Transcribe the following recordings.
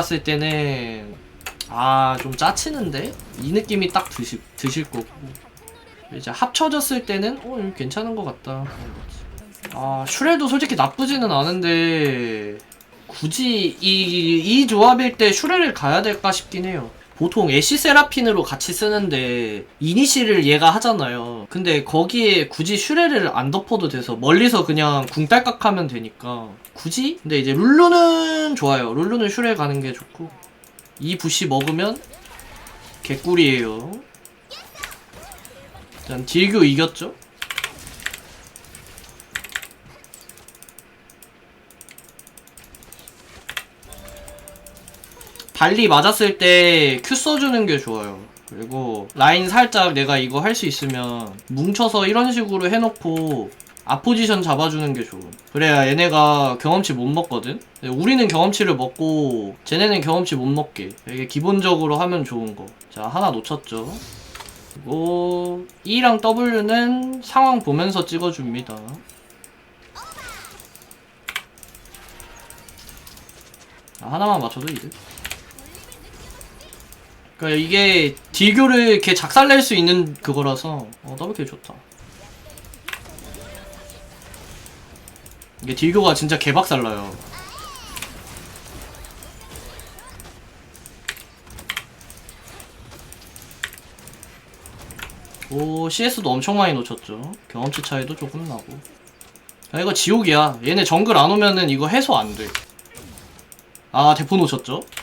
봤을 때는 아 좀 짜치는데 이 느낌이 딱 드실 드실 거고 이제 합쳐졌을 때는 어 괜찮은 것 같다. 아 슈레도 솔직히 나쁘지는 않은데 굳이 이, 이 조합일 때 슈레를 가야 될까 싶긴 해요. 보통 애쉬 세라핀으로 같이 쓰는데 이니시를 얘가 하잖아요. 근데 거기에 굳이 슈레를 안 덮어도 돼서 멀리서 그냥 궁딸깍 하면 되니까 굳이? 근데 이제 룰루는 좋아요. 룰루는 슈레 가는 게 좋고 이 부시 먹으면 개꿀이에요. 일단 딜교 이겼죠? 발리 맞았을 때 큐 써주는 게 좋아요. 그리고 라인 살짝 내가 이거 할 수 있으면 뭉쳐서 이런 식으로 해놓고 앞포지션 잡아주는 게 좋음. 그래야 얘네가 경험치 못 먹거든? 우리는 경험치를 먹고 쟤네는 경험치 못 먹게. 이게 기본적으로 하면 좋은 거. 자, 하나 놓쳤죠. 그리고 E랑 W는 상황 보면서 찍어줍니다. 아, 하나만 맞춰도 이득. 그러니까 이게 딜교를 이렇게 작살낼 수 있는 그거라서 어 더블킬 좋다. 이게 딜교가 진짜 개박살나요. 오 CS도 엄청 많이 놓쳤죠. 경험치 차이도 조금 나고. 야 이거 지옥이야. 얘네 정글 안 오면은 이거 해소 안 돼. 아 대포?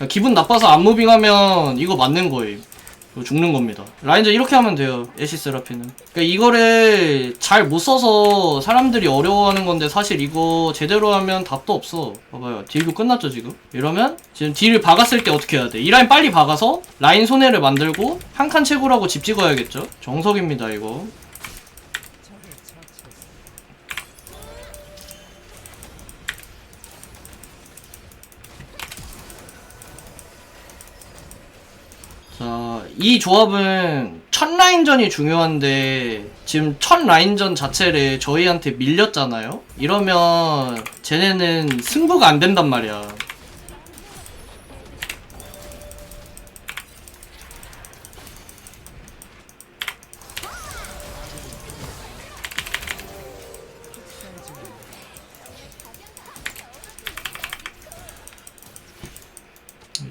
야, 기분 나빠서 안 무빙하면 이거 맞는 거예요. 죽는 겁니다. 라인저 이렇게 하면 돼요. 애쉬 세라피는. 그러니까 이거를 잘 못 써서 사람들이 어려워하는 건데 사실 이거 제대로 하면 답도 없어. 봐봐요. 딜도 끝났죠 지금? 이러면 지금 딜을 박았을 때 어떻게 해야 돼? 이 라인 빨리 박아서 라인 손해를 만들고 한 칸 채굴하고 집 찍어야겠죠? 정석입니다 이거. 자, 이 조합은 첫 라인전이 중요한데 지금 첫 라인전 자체를 저희한테 밀렸잖아요. 이러면 쟤네는 승부가 안 된단 말이야.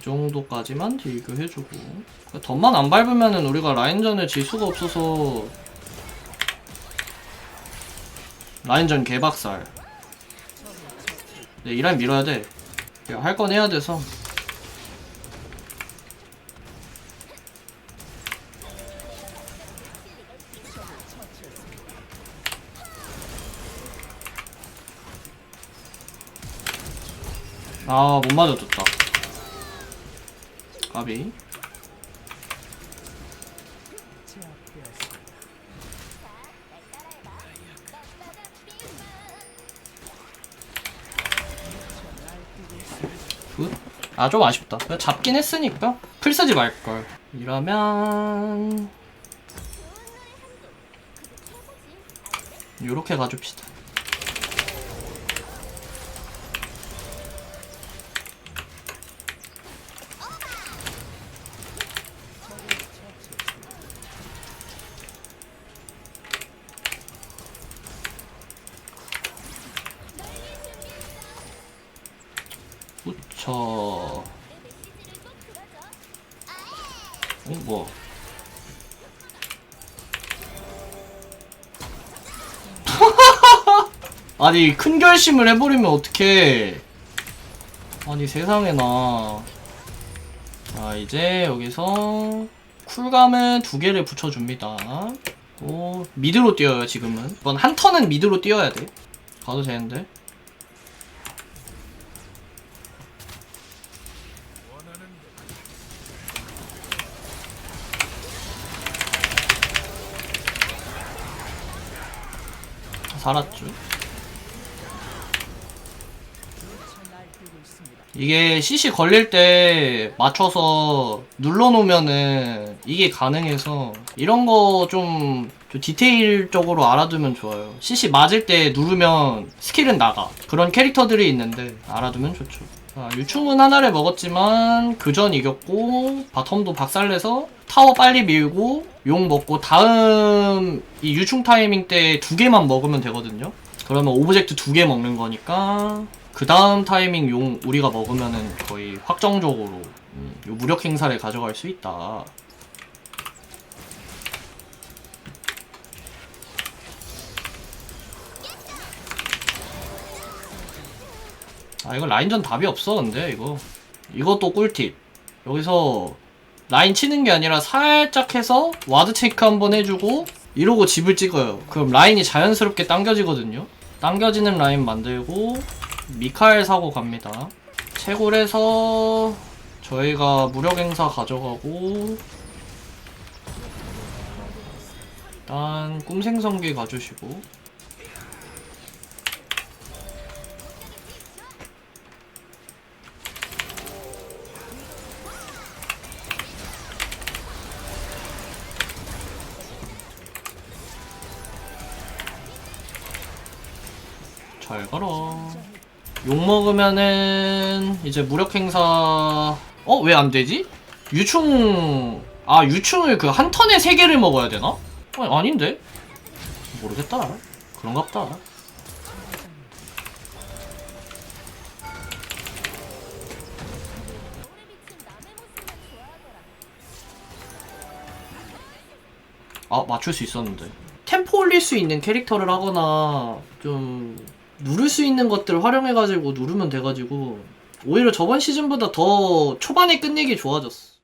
정도까지만 딜교해주고. 덧만 안 밟으면은 우리가 라인전을 질 수가 없어서. 라인전 개박살. 네, 이 라인 밀어야 돼 할 건 해야 돼서. 아 못 맞아줬다 까비 굿. 아, 좀 아쉽다. 잡긴 했으니까 풀 쓰지 말걸. 이러면 요렇게 가줍시다. 그쵸. 어, 뭐. 아니, 큰 결심을 해버리면 어떡해. 아니, 세상에 나. 자, 이제 여기서 쿨감은 두 개를 붙여줍니다. 오, 미드로 뛰어요, 지금은. 이번 한 턴은 미드로 뛰어야 돼. 가도 되는데. 살았죠. 이게 CC 걸릴 때 맞춰서 눌러놓으면은 이게 가능해서 이런 거 좀 디테일적으로 알아두면 좋아요. CC 맞을 때 누르면 스킬은 나가. 그런 캐릭터들이 있는데 알아두면 좋죠. 자, 유충은 하나를 먹었지만 그전 이겼고 바텀도 박살내서 타워 빨리 밀고 용 먹고 다음 이 유충 타이밍 때 두 개만 먹으면 되거든요. 그러면 오브젝트 두 개 먹는 거니까 그 다음 타이밍 용 우리가 먹으면은 거의 확정적으로 음, 요 무력 행사를 가져갈 수 있다. 아 이거 라인전 답이 없어 근데 이거. 이것도 꿀팁. 여기서 라인 치는 게 아니라 살짝 해서 와드 체크 한번 해주고 이러고 집을 찍어요. 그럼 라인이 자연스럽게 당겨지거든요. 당겨지는 라인 만들고 미카엘 사고 갑니다. 채굴해서 저희가 무력 행사 가져가고 일단 꿈생성기 가주시고 잘 가라. 욕 먹으면은 이제 무력 행사 어 왜 안 되지? 유충 아 유충을 그 한 턴에 세 개를 먹어야 되나? 아니, 아닌데 모르겠다. 그런갑다. 아 맞출 수 있었는데 템포 올릴 수 있는 캐릭터를 하거나 좀 누를 수 있는 것들을 활용해가지고 누르면 돼가지고 오히려 저번 시즌보다 더 초반에 끝내기 좋아졌어